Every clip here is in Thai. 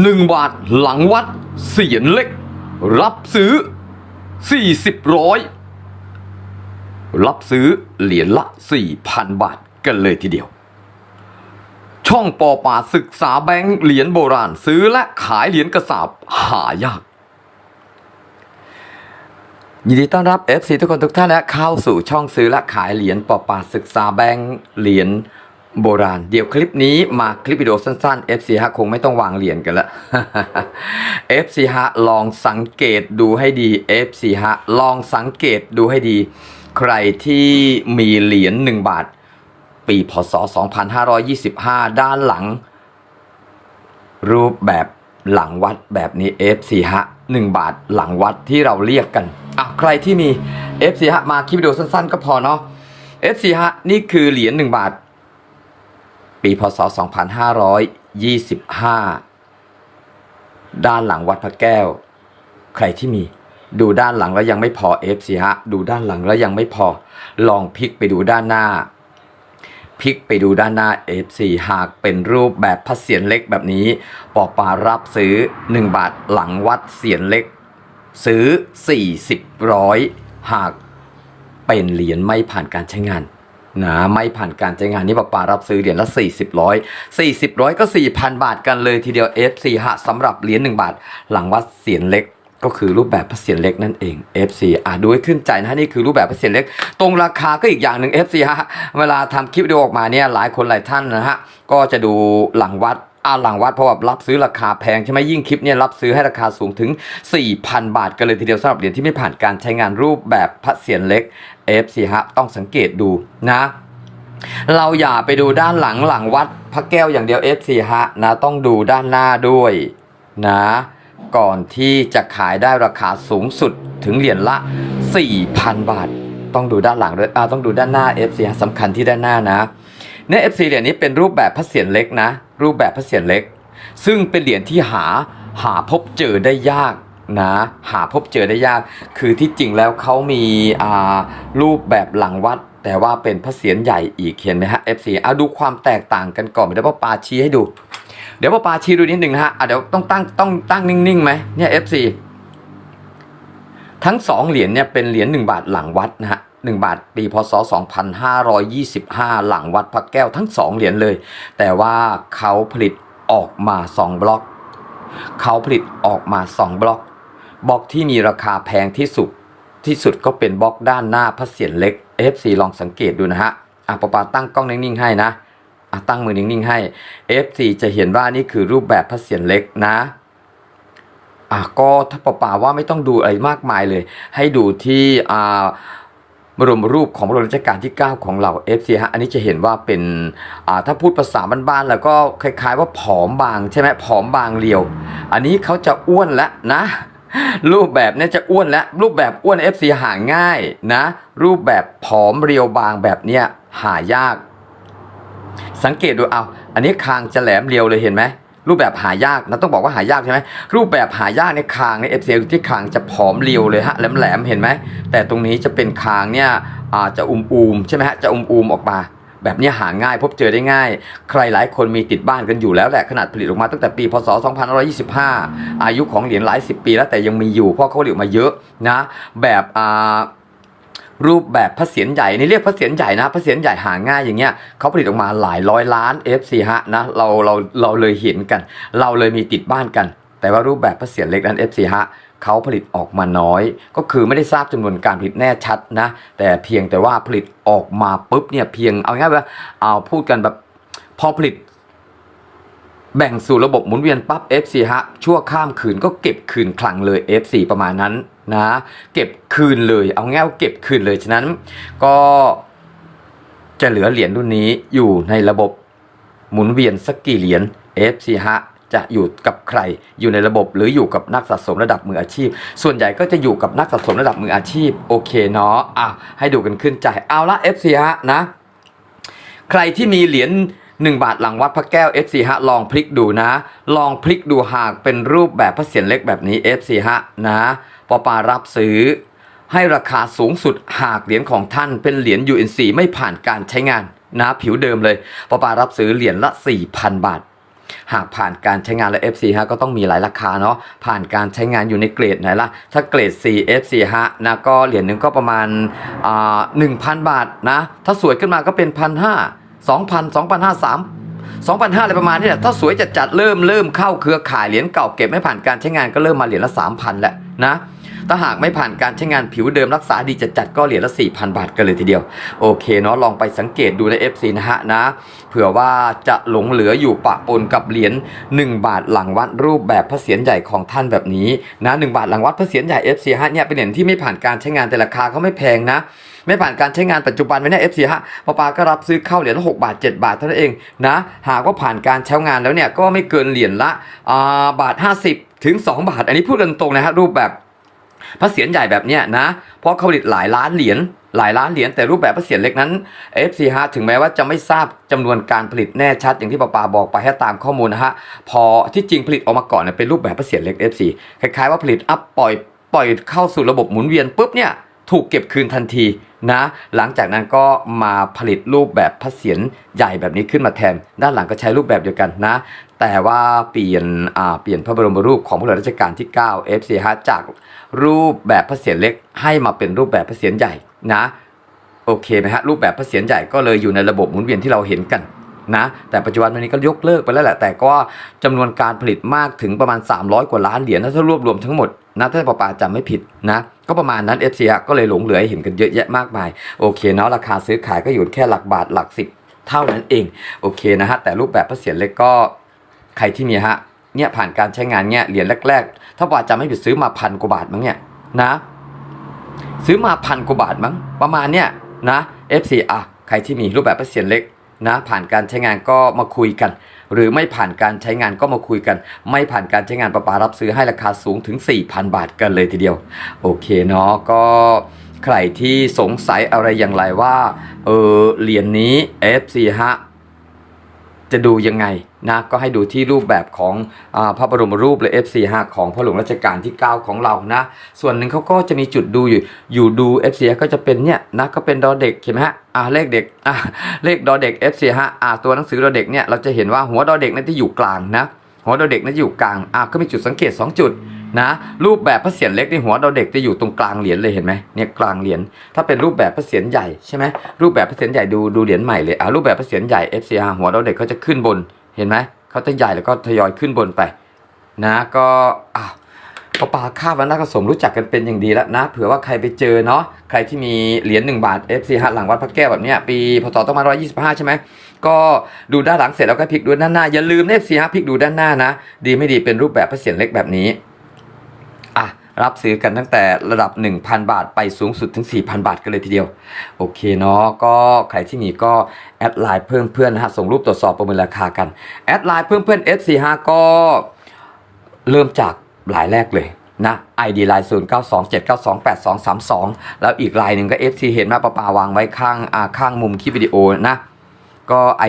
หนึ่งบาทหลังวัดเสียนเล็ก รับซื้อสี่สิบร้อยรับซื้อเหรียญละสี่พันบาทกันเลยทีเดียว ช่องปอป่าศึกษาแบงค์เหรียญโบราณซื้อและขายเหรียญกระสาบหายาก ยินดีต้อนรับ FC ทุกคนทุกท่านและเข้าสู่ช่องซื้อและขายเหรียญปอป่าศึกษาแบงค์เหรียญ โบราณ เดี๋ยวคลิปนี้มาคลิปวิดีโอสั้นๆ FC ฮะคงไม่ต้องวางเหรียญกันละ FC ฮะลองสังเกตดูให้ดี FC ฮะลองสังเกตดูให้ดี ใครที่มีเหรียญ1บาท ปีพศ 2525 ด้านหลัง รูปแบบหลังวัดแบบนี้ F4 ฮะ1บาทหลังวัดที่เราเรียกกันอะใครที่มี F4 ฮะมาคลิปวิดีโอสั้นๆ ก็พอเนาะ F4 ฮะนี่คือเหรียญ1บาท ปีพศ 2525 ด้านหลังวัดพระแก้ว ใครที่มี ดูด้านหลังแล้วยังไม่พอ F4 ฮะ ดูด้านหลังแล้วยังไม่พอ ลองพลิกไปดูด้านหน้า พลิกไปดูด้านหน้า F4 หากเป็นรูปแบบพระเศียรเล็กแบบนี้ ปอปารับซื้อ 1 บาทหลังวัดเศียรเล็ก ซื้อ 40ร้อยหากเป็นเหรียญไม่ผ่านการใช้งาน นะไม่ผ่านการใช้งานนี่ปอปารับซื้อเหรียญละ 40ร้อย40ร้อยก็ 4,000 บาทกันเลยทีเดียว F4 ฮะสำหรับเหรียญ1บาท หลังวัดเสียนเล็กก็คือรูปแบบพระเศียรเล็กนั่นเอง FC อะดูให้ขึ้นใจนะนี่คือรูปแบบพระเศียรเล็ก ตรงราคาก็อีกอย่างหนึ่ง FC ฮะเวลาทำคลิปวิดีโอออกมาเนี่ยหลายคนหลายท่านนะฮะก็จะดูหลังวัด อาหลังวัดเพราะว่ารับซื้อราคาแพงใช่ไหมยิ่งคลิปเนี่ยรับซื้อให้ราคาสูงถึง 4,000 บาทกันเลยทีเดียวสำหรับเหรียญที่ไม่ผ่านการใช้งานรูปแบบพระเศียรเล็ก FC ฮะต้องสังเกตดูนะเราอย่าไปดูด้านหลังหลังวัดพระแก้วอย่างเดียว F4 ฮะนะต้องดูด้านหน้าด้วยนะก่อนที่จะขายได้ราคาสูงสุดถึงเหรียญละ 4,000 บาท ต้องดูด้านหลังด้วยอ่าต้องดูด้านหน้า F4 ฮะสำคัญที่ด้านหน้านะเนี่ย F4 เหรียญนี้เป็นรูปแบบพระเศียรเล็กนะ รูปแบบพระเศียรเล็ก ซึ่งเป็นเหรียญที่หาหาพบเจอได้ยากนะหาพบเจอได้ยาก คือที่จริงแล้วเขามีอ่ารูปแบบหลังวัด แต่ว่าเป็นพระเศียรใหญ่อีกเห็นไหมฮะ F4 เอาดูความแตกต่างกันก่อนเดี๋ยวพ่อปาชี้ให้ดู เดี๋ยวพ่อปาชี้ดูนิดหนึ่งนะฮะะเดี๋ยวต้องตั้งต้องตั้งนิ่งๆไหมเนี่ย F4 ทั้งสองเหรียญเนี่ยเป็นเหรียญ1บาทหลังวัดนะฮะ 1 บาทปีพศ 2525 หลังวัดพระแก้วทั้งสองเหรียญเลย แต่ว่าเขาผลิตออกมา 2 บล็อก เขาผลิตออกมา 2 บล็อก บล็อกที่มีราคาแพงที่สุดที่สุดก็เป็นบล็อกด้านหน้าพระเศียรเล็ก F4 ลองสังเกตดูนะฮะอะปะปาตั้งกล้องนิ่งๆให้นะอะตั้งมือนิ่งๆให้ F4 จะเห็นว่านี่คือรูปแบบพระเศียรเล็กนะอะก็ถ้าเปล่าว่าไม่ต้องดูอะไรมากมายเลย ให้ดูที่อ่า บรมรูปของพระบรมรัชกาลที่ 9 ของเรา FC ฮะอันนี้จะเห็นว่าเป็นถ้าพูดภาษาบ้านๆแล้วก็คล้าย ๆ ว่าผอมบางใช่ไหมผอมบางเรียว อันนี้เขาจะอ้วนแล้วนะ รูปแบบเนี้จะอ้วนแล้วรูปแบบอ้วน FC หาง่ายนะ รูปแบบผอมเรียวบางแบบเนี้ยหายาก สังเกตดูเอา อันนี้คางจะแหลมเรียวเลยเห็นไหม รูปแบบหายากนะต้องบอกว่าหายากใช่ไหมรูปแบบหายากในคางในเอฟซีที่คางจะผอมเรียวเลยฮะแหลมๆเห็นไหมแต่ตรงนี้จะเป็นคางเนี่ยอ่าจะอุมๆใช่ไหมฮะจะอุมๆออกมา แบบนี้หาง่ายพบเจอได้ง่าย ใครหลายคนมีติดบ้านกันอยู่แล้วแหละขนาดผลิตออกมาตั้งแต่ปีพศ 2525 อายุของเหรียญหลายสิบปีแล้วแต่ยังมีอยู่เพราะเขาผลิตมาเยอะนะแบบอ่า รูปแบบพระเศียรใหญ่นี่เรียกพระเศียรใหญ่นะพระเศียรใหญ่หาง่ายอย่างเงี้ยเขาผลิตออกมาหลายร้อยล้าน FC ฮะนะเราเราเราเลยเห็นกัน เราเลยมีติดบ้านกัน แต่ว่ารูปแบบพระเศียรเล็กนั้น FC ฮะเขาผลิตออกมาน้อย ก็คือไม่ได้ทราบจำนวนการผลิตแน่ชัดนะแต่เพียงแต่ว่าผลิตออกมาปุ๊บเนี่ยเพียงเอาง่ายว่าเอาพูดกันแบบพอผลิต แบ่งสู่ระบบหมุนเวียนปั๊บ FC ฮะ ชั่วข้ามคืนก็เก็บคืนคลังเลย FC ประมาณนั้นนะเก็บคืนเลยเอาง่ายวเก็บคืนเลยฉะนั้น ก็จะเหลือเหรียญรุ่นนี้อยู่ในระบบหมุนเวียนสักกี่เหรียญ FC ฮะจะอยู่กับใครอยู่ในระบบหรืออยู่กับนักสะสมระดับมืออาชีพ ส่วนใหญ่ก็จะอยู่กับนักสะสมระดับมืออาชีพโอเคเนาะอะให้ดูกันขึ้นใจเอาละ FC ฮะนะ ใครที่มีเหรียญ 1 บาทหลังวัดพระแก้ว FC ฮะลองพลิกดูนะ ลองพลิกดูหากเป็นรูปแบบพระเศียรเล็กแบบนี้ FC ฮะนะปอปารับซื้อ ให้ราคาสูงสุดหากเหรียญของท่านเป็นเหรียญ UNC ไม่ผ่านการใช้งานนะผิวเดิมเลยปอปารับซื้อเหรียญละ 4,000 บาทหากผ่านการใช้งานและ FC ฮะก็ต้องมีหลายราคาเนาะผ่านการใช้งานอยู่ในเกรดไหนล่ะ ถ้าเกรด 4 FC ฮะนะก็เหรียญหนึ่งก็ประมาณอ่า1,000บาทนะ ถ้าสวยขึ้นมาก็เป็น1,500 2,000 2,500 2,500อะไรประมาณนี้แหละถ้าสวยจัดๆเริ่มเริ่มเข้าเครือข่ายเหรียญเก่าเก็บไม่ผ่านการใช้งานก็เริ่มมาเหรียญละ 3,000 แล้วนะถ้าหากไม่ผ่านการใช้งานผิวเดิมรักษาดีจัดจัดๆก็เหรียญละ 4,000 บาทกันเลยทีเดียว โอเคเนาะลองไปสังเกตดูใน FC นะฮะนะ เผื่อว่าจะหลงเหลืออยู่ปะปนกับเหรียญ1 บาทหลังวัดรูปแบบพระเศียรใหญ่ของท่านแบบนี้นะ1บาทหลังวัดพระเศียรใหญ่ FC ฮะเนี่ยเป็นเหรียญที่ไม่ผ่านการใช้งานแต่ราคาเขาไม่แพงนะ ไม่ผ่านการใช้งานปัจจุบันไว้ใน FC ฮะปาปาก็รับซื้อเข้าเหรียญละ6บาท 7 บาทเท่านั้นเองนะหากว่าผ่านการใช้งานแล้วเนี่ยก็ไม่เกินเหรียญละอ่าบาท 50 ถึง 2 บาท อันนี้พูดกันตรงนะฮะรูปแบบพระเศียรใหญ่แบบเนี้ยนะเพราะเขาผลิตหลายล้านเหรียญหลายล้านเหรียญแต่รูปแบบพระเศียรเล็กนั้น FC ฮะถึงแม้ว่าจะไม่ทราบจำนวนการผลิตแน่ชัดอย่างที่ปาปาบอกไปให้ตามข้อมูลนะฮะพอที่จริงผลิตออกมาก่อนเนี่ยเป็นรูปแบบพระเศียรเล็ก FC คล้ายๆว่าผลิตอัพปล่อยปล่อยเข้าสู่ระบบหมุนเวียนปุ๊บเนี่ย ถูกเก็บคืนทันทีนะ หลังจากนั้นก็มาผลิตรูปแบบพระเศียรใหญ่แบบนี้ขึ้นมาแทน ด้านหลังก็ใช้รูปแบบเดียวกันนะ แต่ว่าเปลี่ยนอ่าเปลี่ยนพระบรมรูปของพระบรมรัชกาลที่ 9 FC ฮะจากรูปแบบพระเศียรเล็กให้มาเป็นรูปแบบพระเศียรใหญ่นะ โอเคไหมฮะรูปแบบพระเศียรใหญ่ก็เลยอยู่ในระบบหมุนเวียนที่เราเห็นกัน นะแต่ปัจจุบันวันนี้ก็ยกเลิกไปแล้วแหละ แต่ก็จำนวนการผลิตมากถึงประมาณ 300 กว่าล้านเหรียญถ้ารวบรวมทั้งหมดนะถ้าปาปาจำไม่ผิดนะก็ประมาณนั้น FC ก็เลยหลงเหลือหเห็นกันเยอะแยะมากมาย โอเคเนาะราคาซื้อขายก็อยู่แค่หลักบาทหลักสิบเท่านั้นเองโอเคนะฮะแต่รูปแบบพระเศียรเล็กก็ใครที่มีฮะเนี่ยผ่านการใช้งานเนี่ยเหรียญแรกๆ ถ้าปาจำไม่ผิดซื้อมาพันกว่าบาทมั้งเนี่ยนะซื้อมาพันกว่าบาทมั้งประมาณเนี่ยนะ FC อะใครที่มีรูปแบบพระเศียรเล็ก นะผ่านการใช้งานก็มาคุยกัน หรือไม่ผ่านการใช้งานก็มาคุยกัน ไม่ผ่านการใช้งานประปารับซื้อให้ราคาสูงถึง 4,000 บาทกันเลยทีเดียว โอเคเนาะก็ใครที่สงสัยอะไรอย่างไรว่าเออเหรียญนนี้ FC ฮะจะดูยังไง นะก็ให้ดูที่รูปแบบของอพระบรมรูปเลย FC ฮะของพระหลวงรัชกาลที่ 9 ของเรานะ ส่วนหนึ่งเขาก็จะมีจุดดูอยู่ อยู่ดู FC ฮะก็จะเป็นเนี่ยนะก็เป็นดอเด็กเห็นไหมฮะอ่าเลขเด็กอ่าเลขดอเด็ก FC ฮะอ่าตัวหนังสือดอเด็กเนี่ยเราจะเห็นว่าหัวดอเด็กนั่นที่อยู่กลางนะ หัวดอเด็กนั่นอยู่กลางอ่าก็มีจุดสังเกต 2 จุดนะรูปแบบพระเศียรเล็กในหัวดอเด็กจะอยู่ตรงกลางเหรียญเลยเห็นไหมเนี่ยกลางเหรียญถ้าเป็นรูปแบบพระเศียรใหญ่ใช่ไหมรูปแบบพระเศียรใหญ่ดูดูเหรียญใหม่เลยอ่ารูปแบบพระเศียรใหญ่ FC ฮะหัวดอเด็กเขาจะขึ้นบน เห็นไหมเขาจะใหญ่แล้วก็ทยอยขึ้นบนไป นะก็อะปาปาคาบวันนักสมรู้จักกันเป็นอย่างดีแล้วนะ เผื่อว่าใครไปเจอเนาะใครที่มีเหรียญ1บาท FC ฮะหลังวัดพระแก้วแบบเนี้ยปีพศต้องมา125 ใช่ไหมก็ดูด้านหลังเสร็จแล้วก็พลิกดูด้านหน้าอย่าลืมนะ FC ฮะพลิกดูด้านหน้านะ ดีไม่ดีเป็นรูปแบบพระเศียรเล็กแบบนี้ รับซื้อกันตั้งแต่ระดับ 1,000 บาทไปสูงสุดถึง 4,000 บาทกันเลยทีเดียว โอเคเนาะก็ใครที่มีก็แอดไลน์เพิ่มเพื่อนนะฮะส่งรูปตรวจสอบประเมินราคากันแอดไลน์เพิ่มเพื่อน F45 ก็เริ่มจากหลายแรกเลยนะ ID ไลน์0 9 2 7 9 2 8 2 3 2 แล้วอีกลน์หนึ่งก็ FC เห็นไหมปะปาวางไว้ข้างอ่าข้างมุมคลิปวิดีโอนะ ก็ไอ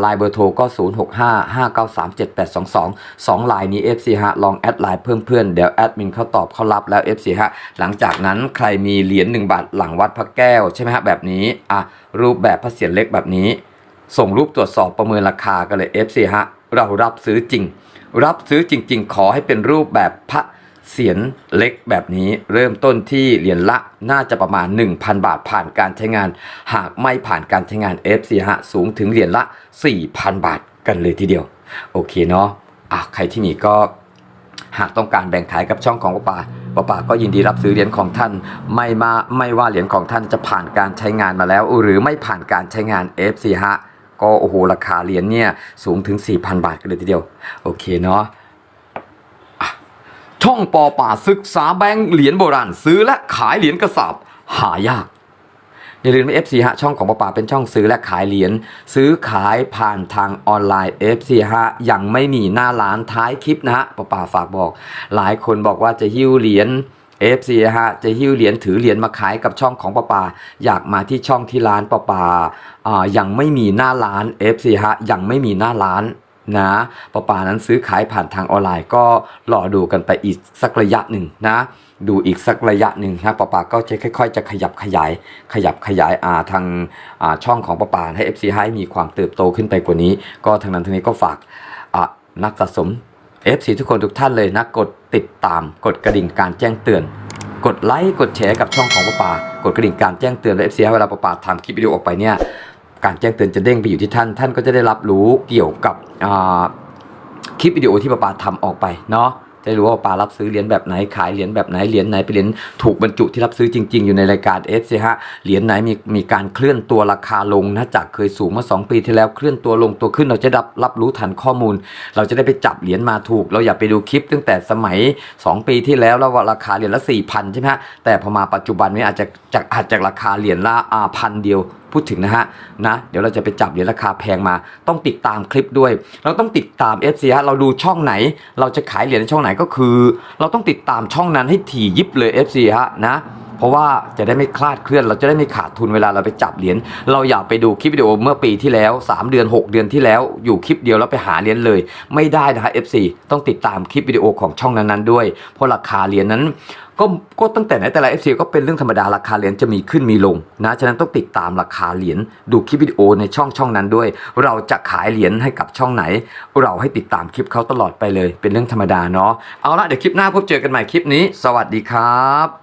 ไลน์เบอร์โทรก็ 0 6 5 5 9 3 7 8 2 2 2ไลน์นี้ FC ฮะลองแอดไลน์เพิ่มเพื่อนเดี๋ยวแอดมินเขาตอบเขารับแล้ว FC ฮะหลังจากนั้นใครมีเหรียญ1บาทหลังวัดพระแก้วใช่ไหมฮะแบบนี้อะรูปแบบพระเศียรเล็กแบบนี้ ส่งรูปตรวจสอบประเมินราคากันเลย FC ฮะเรารับซื้อจริง รับซื้อจริง ๆ ขอให้เป็นรูปแบบพระ เศียรเล็กแบบนี้เริ่มต้นที่เหรียญละน่าจะประมาณ 1,000 บาทผ่านการใช้งาน หากไม่ผ่านการใช้งาน FC ฮะสูงถึงเหรียญละ 4,000 บาทกันเลยทีเดียว โอเคเนาะอะใครที่มีก็หากต้องการแบ่งขายกับช่องของป้าป่าป้าป่าก็ยินดีรับซื้อเหรียญของท่าน ไม่มาไม่ว่าเหรียญของท่านจะผ่านการใช้งานมาแล้ว หรือไม่ผ่านการใช้งาน FC ฮะก็โอ้โหราคาเหรียญเนี่ยสูงถึง 4,000 บาทกันเลยทีเดียว โอเคเนาะ ช่องปอป่าศึกษาแบงค์เหรียญโบราณซื้อและขายเหรียญกระสาบหายากอย่าลืมว่า FC ฮะช่องของป้าป่าเป็นช่องซื้อและขายเหรียญซื้อขายผ่านทางออนไลน์ FC ฮะยังไม่มีหน้าร้านท้ายคลิปนะฮะป้าป่าฝากบอก หลายคนบอกว่าจะหิ้วเหรียญ FC ฮะจะหิ้วเหรียญถือเหรียญมาขายกับช่องของป้าป่าอยากมาที่ช่องที่ร้านป้าป่าอ่ายังไม่มีหน้าร้าน FC ฮะยังไม่มีหน้าร้าน นะป้าป่านั้นซื้อขายผ่านทางออนไลน์ก็รอดูกันไปอีกสักระยะหนึ่งนะ ดูอีกสักระยะหนึ่งนะป้าป่าก็จะค่อย ๆ จะขยับขยาย ขยับขยายอ่าทางอ่าช่องของป้าป่าให้ FC ให้มีความเติบโตขึ้นไปกว่านี้ ก็ทางนั้นทางนี้ก็ฝากอ่านักสะสม FC ทุกคนทุกท่านเลยนะกดติดตามกดกระดิ่งการแจ้งเตือนกดไลค์กดแชร์กับช่องของป้าปากดกระดิ่งการแจ้งเตือนและ FC เวลาป้าปาทำคลิปวิดีโอออกไปเนี่ย การแจ้งเตือนจะเด้งไปอยู่ที่ท่าน ท่านก็จะได้รับรู้เกี่ยวกับคลิปวิดีโอที่ป้าปาทำออกไปเนาะจะได้รู้ว่าป้ารับซื้อเหรียญแบบไหนขายเหรียญแบบไหนเหรียญไหนเป็นเหรียญถูกบรรจุที่รับซื้อจริง ๆ อยู่ในรายการเอฟซฮะเหรียญไหนมีมีการเคลื่อนตัวราคาลงนะจากเคยสูงเมื่อ2ปีที่แล้วเคลื่อนตัวลงตัวขึ้นเราจะรับรับรู้ทันข้อมูล เราจะได้ไปจับเหรียญมาถูก เราอย่าไปดูคลิปตั้งแต่สมัย 2 ปีที่แล้วแล้วว่าราคาเหรียญละ4,000ใช่ไหมฮะแต่พอมาปัจจุบันนี้อาจจะจากอาจจากราคาเหรียญละอาพันเดียวพูดถึงนะฮะนะเดี๋ยวเราจะไปจับเหรียญราคาแพงมา ต้องติดตามคลิปด้วย เราต้องติดตาม FC ฮะเราดูช่องไหน เราจะขายเหรียญในช่องไหนก็คือ เราต้องติดตามช่องนั้นให้ถี่ยิบเลย FC ฮะนะเพราะว่าจะได้ไม่คลาดเคลื่อน เราจะได้ไม่ขาดทุนเวลาเราไปจับเหรียญเราอย่าไปดูคลิปวิดีโอเมื่อปีที่แล้ว 3 เดือน 6 เดือนที่แล้วอยู่คลิปเดียวแล้วไปหาเหรียญเลย ไม่ได้นะฮะ FC ต้องติดตามคลิปวิดีโอของช่องนั้นๆด้วยเพราะราคาเหรียญนั้น ก็ก็ตั้งแต่ไหนแต่ไร FC ก็เป็นเรื่องธรรมดาราคาเหรียญจะมีขึ้นมีลงนะฉะนั้นต้องติดตามราคาเหรียญดูคลิปวิดีโอในช่องช่องนั้นด้วย เราจะขายเหรียญให้กับช่องไหน เราให้ติดตามคลิปเขาตลอดไปเลย เป็นเรื่องธรรมดาเนาะเอาละเดี๋ยวคลิปหน้าพบเจอกันใหม่คลิปนี้ สวัสดีครับ